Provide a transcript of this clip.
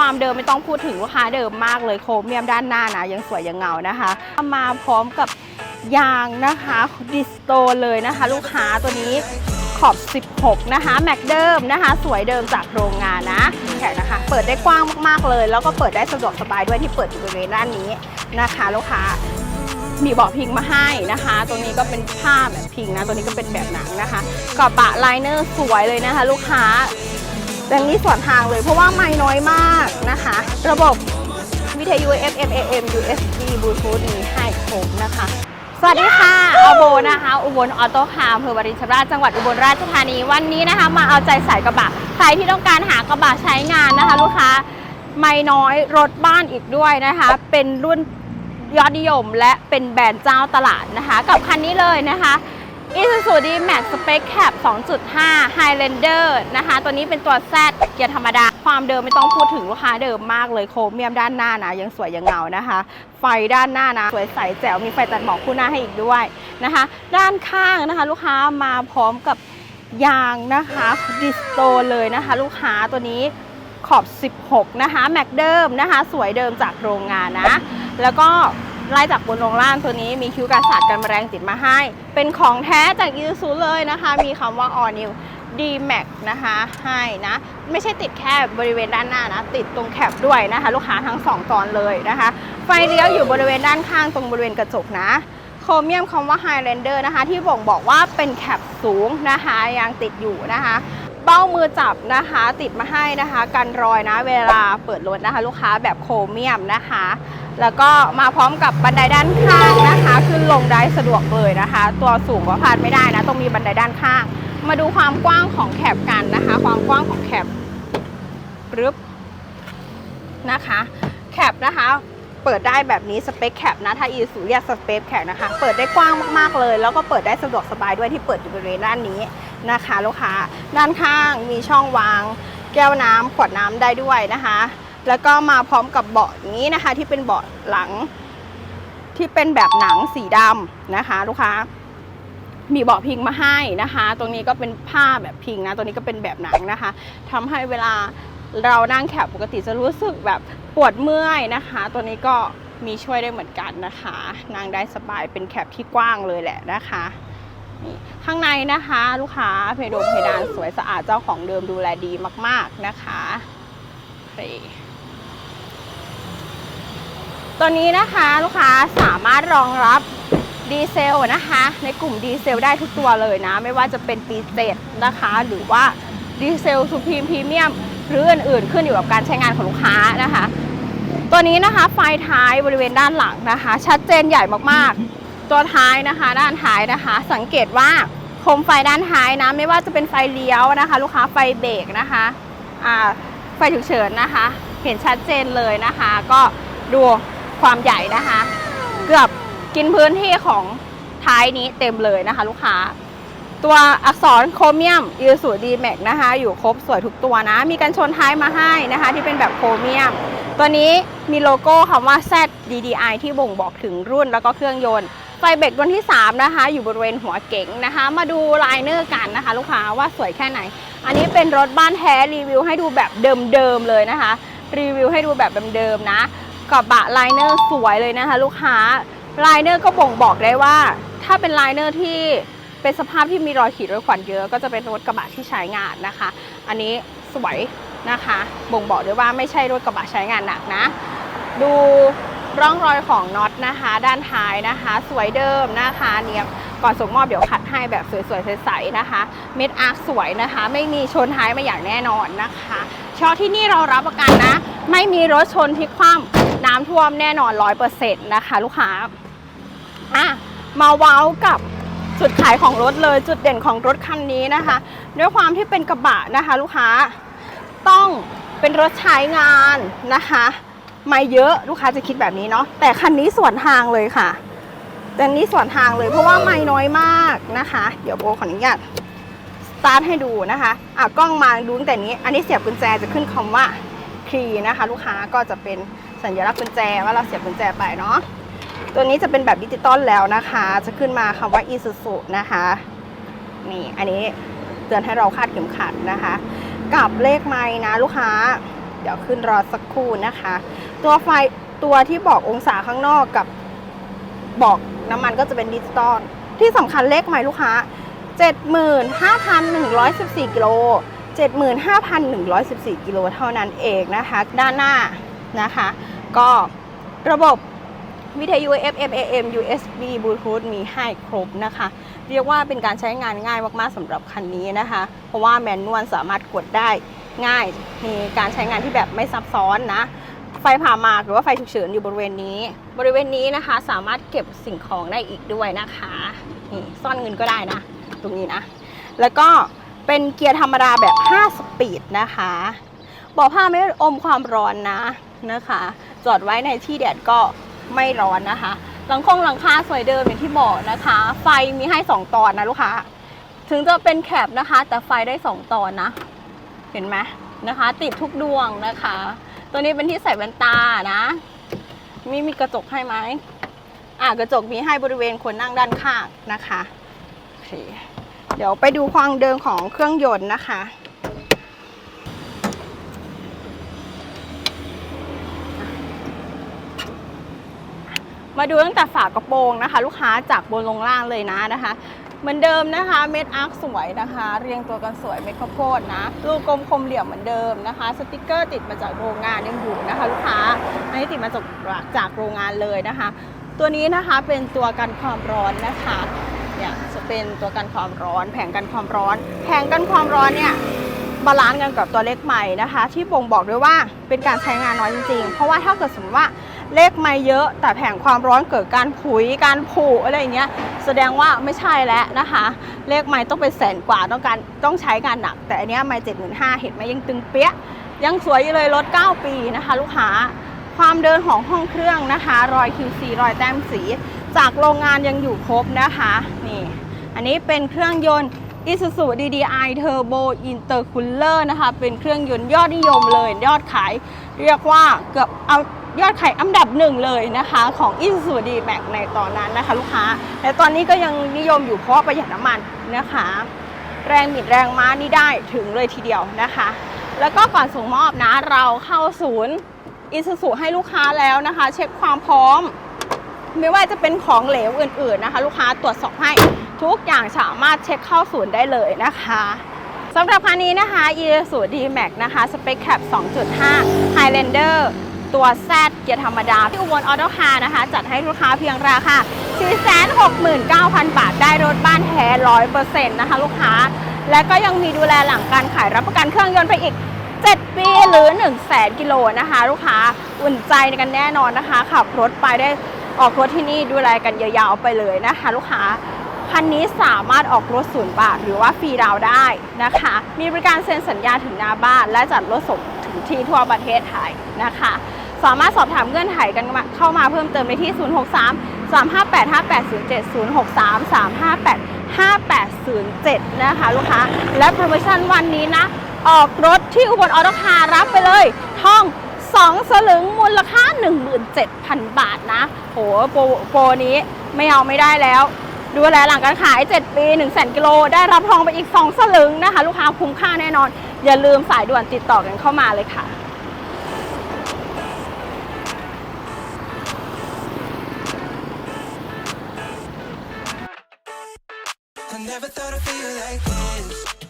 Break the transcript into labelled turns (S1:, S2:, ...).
S1: ความเดิมไม่ต้องพูดถึงลูกค้าเดิมมากเลยโครเมียมด้านหน้านะยังสวยยังเงานะคะมาพร้อมกับยางนะคะดิสโตเลยนะคะ ลูกค้าตัวนี้ขอบ 16 นะคะ แม็กเดิมนะคะ สวยเดิมจากโรงงานนะแขกนะคะ เปิดได้กว้างมากๆเลย แล้วก็เปิดได้สะดวกสบายด้วยที่เปิดอยู่บริเวณด้านนี้นะคะ ลูกค้ามีเบาะพิงมาให้นะคะตรงนี้ก็เป็นผ้าแบบพิงนะ ตัวนี้ก็เป็นแบบหนังนะคะกระบะไลเนอร์สวยเลยนะคะ ลูกค้า ดังนี้ส่วนทางเลยเพราะว่าไม่น้อยมากนะคะ ระบบวิทยุ FM AM USB Bluetooth มีให้ครบนะคะ สวัสดีค่ะอโบนะคะ อุบลออโต้คาร์อำเภอวรินชราบจังหวัดอุบลราชธานีวันนี้นะคะ มาเอาใจใส่กระบะใครที่ต้องการหากระบะใช้งานนะคะ ลูกค้าไม่น้อยรถบ้านอีกด้วยนะคะ เป็นรุ่นยอดนิยมและเป็นแบรนด์เจ้าตลาดนะคะ กับคันนี้เลยนะคะ Isuzu D-Max Spec Cap 2.5 Highlander นะคะ ตัวนี้เป็นตัว Z เกียร์ธรรมดา ความเดิมไม่ต้องพูดถึงลูกค้าเดิมมากเลยโครเมียมด้านหน้านะ ยังสวยยังเงานะคะ ไฟด้านหน้านะ สวยใสแจ๋ว มีไฟตัดหมอกคู่หน้าให้อีกด้วยนะคะ ด้านข้างนะคะ ลูกค้ามาพร้อมกับยางนะคะดิสโตเลยนะคะ ลูกค้าตัวนี้ขอบ 16 นะคะ แม็กเดิมนะคะ สวยเดิมจากโรงงานนะ แล้วก็ ไล่จากบนลงล่างตัวนี้มีคิ้วกันศาสตร์กันแมลงติดมาให้ เป็นของแท้จากยูซูเลยนะคะ มีคำว่า all new D Max นะคะให้นะ ไม่ใช่ติดแค่บริเวณด้านหน้านะ ติดตรงแคปด้วยนะคะ ลูกค้าทั้ง 2 ตอนเลยนะคะ ไฟเลี้ยวอยู่บริเวณด้านข้างตรงบริเวณกระจกนะโครเมียมคำว่า Highlander นะคะ ที่บ่งบอกว่าเป็นแคปสูงนะคะยังติดอยู่นะคะ เบ้ามือจับนะคะ ติดมาให้นะคะกันรอยนะเวลาเปิดรถนะคะ ลูกค้าแบบโครเมียมนะคะ แล้วก็มาพร้อมกับบันไดด้านข้างนะคะ ขึ้นลงได้สะดวกเลยนะคะ ตัวสูงก็พลาดไม่ได้นะต้องมีบันไดด้านข้าง มาดูความกว้างของแคปกันนะคะ ความกว้างของแคปปึ๊บนะคะแคปนะคะเปิดได้แบบนี้สเปคแคปนะถ้าอีสูเรียกสเปคแคปนะคะ เปิดได้กว้างมากๆเลย แล้วก็เปิดได้สะดวกสบายด้วยที่เปิดอยู่บริเวณด้านนี้ นะคะลูกค้าด้านข้างมีช่องวาง แก้วน้ำขวดน้ำได้ด้วยนะคะ แล้วก็มาพร้อมกับเบาะนี้นะคะที่เป็นเบาะหลัง ที่เป็นแบบหนังสีดำนะคะ ลูกค้า มีเบาะพิงมาให้นะคะ ตรงนี้ก็เป็นผ้าแบบพิงนะตัวนี้ก็เป็นแบบหนังนะคะทำให้เวลาเรานั่งแคบปกติจะรู้สึกแบบปวดเมื่อยนะคะ ตัวนี้ก็มีช่วยได้เหมือนกันนะคะ นั่งได้สบายเป็นแคบที่กว้างเลยแหละนะคะ ข้างในนะคะ ลูกค้าเพดงเพดานสวยสะอาดเจ้าของเดิมดูแลดีมาก ๆนะคะโอเคตัวนี้นะคะลูกค้าสามารถรองรับดีเซลนะคะ ในกลุ่มดีเซลได้ทุกตัวเลยนะ ไม่ว่าจะเป็นปีเจ็ดนะคะ หรือว่าดีเซลซูพรีมพรีเมียมหรืออื่นๆ ขึ้นอยู่กับการใช้งานของลูกค้านะคะ ตัวนี้นะคะไฟท้ายบริเวณด้านหลังนะคะ ชัดเจนใหญ่มากๆ ตัวท้ายนะคะ ด้านท้ายนะคะ สังเกตว่าโคมไฟด้านท้ายนะ ไม่ว่าจะเป็นไฟเลี้ยวนะคะ ลูกค้าไฟเบรกนะคะอ่าไฟฉุกเฉินนะคะ เห็นชัดเจนเลยนะคะ ก็ดูความใหญ่นะคะ เกือบกินพื้นที่ของท้ายนี้เต็มเลยนะคะ ลูกค้า ตัวอักษรโครเมียมยูสูดีแม็กนะคะ อยู่ครบสวยทุกตัวนะ มีกันชนท้ายมาให้นะคะ ที่เป็นแบบโครเมียม ตัวนี้มีโลโก้คำว่า Z DDI ที่บ่งบอกถึงรุ่นแล้วก็เครื่องยนต์ ไฟเบรกดวงที่ 3 นะคะ อยู่บริเวณหัวเก๋งนะคะ มาดูไลเนอร์กันนะคะ ลูกค้าว่าสวยแค่ไหน อันนี้เป็นรถบ้านแท้รีวิวให้ดูแบบเดิมๆเลยนะคะ รีวิวให้ดูแบบเดิมๆนะกระบะไลเนอร์สวยเลยนะคะ ลูกค้าไลเนอร์ก็บ่งบอกได้ว่า ถ้าเป็นไลเนอร์ที่เป็นสภาพที่มีรอยขีดรอยขวัญเยอะก็จะเป็นรถกระบะที่ใช้งานนะคะ อันนี้สวยนะคะ บ่งบอกด้วยว่าไม่ใช่รถกระบะใช้งานหนักนะ ดู ร่องรอยของน็อตนะคะ ด้านท้ายนะคะ สวยเดิมนะคะเนียบก่อนส่งมอบเดี๋ยวขัดให้แบบสวยๆใสๆนะคะ เม็ดอาร์คสวยนะคะ ไม่มีชนท้ายมาอย่างแน่นอนนะคะชอที่นี่เรารับประกันนะ ไม่มีรถชนพลิกคว่ำน้ำท่วมแน่นอนร้อยเปอร์เซ็นต์นะคะ ลูกค้าอะมาเว้ากับจุดขายของรถเลยจุดเด่นของรถคันนี้นะคะ ด้วยความที่เป็นกระบะนะคะ ลูกค้าต้องเป็นรถใช้งานนะคะ ไม่เยอะลูกค้าจะคิดแบบนี้เนาะแต่คันนี้สวนทางเลยค่ะแต่นี้สวนทางเลยเพราะว่าไม่น้อยมากนะคะ เดี๋ยวโบขออนุญาตสตาร์ทให้ดูนะคะอะกล้องมาดูตั้งแต่นี้ อันนี้เสียบกุญแจจะขึ้นคำว่าคีนะคะ ลูกค้าก็จะเป็นสัญลักษณ์กุญแจว่าเราเสียบกุญแจไปเนาะตัวนี้จะเป็นแบบดิจิตอลแล้วนะคะ จะขึ้นมาคำว่า Isuzu นะคะนี่อันนี้เตือนให้เราคาดเข็มขัดนะคะ กับเลขไม้นะลูกค้า เดี๋ยวขึ้นรอสักครู่นะคะ ตัวไฟตัวที่บอกองศาข้างนอกกับบอกน้ำมันก็จะเป็นดิจิตอลที่สำคัญเลขใหม่ลูกค้า 75,114กิโล75,114กิโลเท่านั้นเองนะคะ ด้านหน้านะคะ ก็ระบบวิทยุ FM AM USB Bluetooth มีให้ครบนะคะ เรียกว่าเป็นการใช้งานง่ายมากๆสำหรับคันนี้นะคะ เพราะว่าแมนนวลสามารถกดได้ง่าย มีการใช้งานที่แบบไม่ซับซ้อนนะ ไฟผ่าหมากหรือว่าไฟฉุกเฉินอยู่บริเวณนี้ บริเวณนี้นะคะ สามารถเก็บสิ่งของได้อีกด้วยนะคะนี่ซ่อนเงินก็ได้นะ ตรงนี้นะ แล้วก็เป็นเกียร์ธรรมดาแบบ 5 สปีดนะคะเบอกผ้าไม่อมความร้อนนะนะคะ จอดไว้ในที่แดดก็ไม่ร้อนนะคะ หลังคงหลังคาสวยเดิมอย่างที่บอกนะคะ ไฟมีให้ 2 ตอนนะลูกค้าถึงจะเป็นแคบนะคะ แต่ไฟได้ 2 ตอนนะ เห็นไหมนะคะ ติดทุกดวงนะคะ ตัวนี้เป็นที่ใส่แว่นตานะ มีมีกระจกให้ไหมอ่ากระจกมีให้บริเวณคนนั่งด้านข้างนะคะโอเคเดี๋ยวไปดูความเดิมของเครื่องยนต์นะคะมาดูตั้งแต่ฝากระโปรงนะคะ ลูกค้าจากบนลงล่างเลยนะนะคะ เหมือนเดิมนะคะ เม็ดอาร์คสวยนะคะ เรียงตัวกันสวยเม็ดข้าวโพดนะ ลูกกลมคมเหลี่ยมเหมือนเดิมนะคะ สติกเกอร์ติดมาจากโรงงานยังอยู่นะคะ ลูกค้าอันนี้ติดมาจากจากโรงงานเลยนะคะ ตัวนี้นะคะเป็นตัวกันความร้อนนะคะเนี่ยจะเป็นตัวกันความร้อนแผงกันความร้อน แผงกันความร้อนเนี่ยบาลานซ์กันกับตัวเลขใหม่นะคะ ที่บ่งบอกด้วยว่าเป็นการใช้งานน้อยจริงๆ เพราะว่าถ้าเกิดสมมติว่า เลขไม่เยอะ แต่แผงความร้อนเกิดการผุยการผุอะไรเงี้ยแสดงว่าไม่ใช่แล้วนะคะ เลขไม่ต้องเป็นแสนกว่าต้องการต้องใช้การหนัก แต่อันนี้ไม่เจ็ดหมื่นห้าเห็นไหมยังตึงเปี้ยยังสวยอยู่เลยรถ 9 ปีนะคะ ลูกค้าความเดินของห้องเครื่องนะคะ รอย QC รอยแต้มสี จากโรงงานยังอยู่ครบนะคะนี่อันนี้เป็นเครื่องยนต์ Isuzu DDI Turbo Intercooler นะคะ เป็นเครื่องยนต์ยอดนิยมเลย ยอดขาย เรียกว่าเกือบเอา ยอดขายอันดับหนึ่งเลยนะคะ ของ Isuzu D-Max ในตอนนั้นนะคะ ลูกค้าและตอนนี้ก็ยังนิยมอยู่เพราะประหยัดน้ำมันนะคะ แรงบิดแรงม้านี่ได้ถึงเลยทีเดียวนะคะ แล้วก็ก่อนส่งมอบนะเราเข้าศูนย์อิสุสุให้ลูกค้าแล้วนะคะ เช็คความพร้อม ไม่ว่าจะเป็นของเหลวอื่นๆนะคะ ลูกค้าตรวจสอบให้ทุกอย่างสามารถเช็คเข้าศูนย์ได้เลยนะคะสำหรับคันนี้นะคะ i s u D-Max นะคะ สเปคแคป 2.5 Highlander ตัว Z เกียร์ธรรมดา ที่อุบลออโต้คาร์นะคะ จัดให้ลูกค้าเพียงราคา 469,000 บาท ได้รถบ้านแท้100%นะคะลูกค้า และก็ยังมีดูแลหลังการขายรับประกันเครื่องยนต์ไปอีก 7 ปีหรือ 1 0 0 0 0แสนกิโลนะคะ ลูกค้าอุ่นใจกันแน่นอนนะคะ ขับรถไปได้ออกรถที่นี่ดูแลกันยาวๆไปเลยนะคะ ลูกค้าคันนี้สามารถออกรถศูนย์บาทหรือว่าฟรีดาวได้นะคะ มีบริการเซ็นสัญญาถึงหน้าบ้าน และจัดรถส่งถึงที่ทั่วประเทศไทยนะคะ สามารถสอบถามเงื่อนไขกันเข้ามาเพิ่มเติมได้ที่ 063 358 5807 063 358 5807 นะคะลูกค้า และโปรโมชั่นวันนี้นะ ออกรถที่อุบลออโตคาร์รับไปเลยท่อง2สลึงมูลค่า 17,000 บาทนะ โหโปรโปรนี้ไม่เอาไม่ได้แล้ว ดูแลหลังการขาย 7 ปี 1 0 0 0 0กิโล ได้รับทองไปอีก 2 สลึงนะคะ ลูกค้าคุ้มค่าแน่นอน อย่าลืมสายด่วนติดต่อกันเข้ามาเลยค่ะ
S2: never thought I'd feel like this.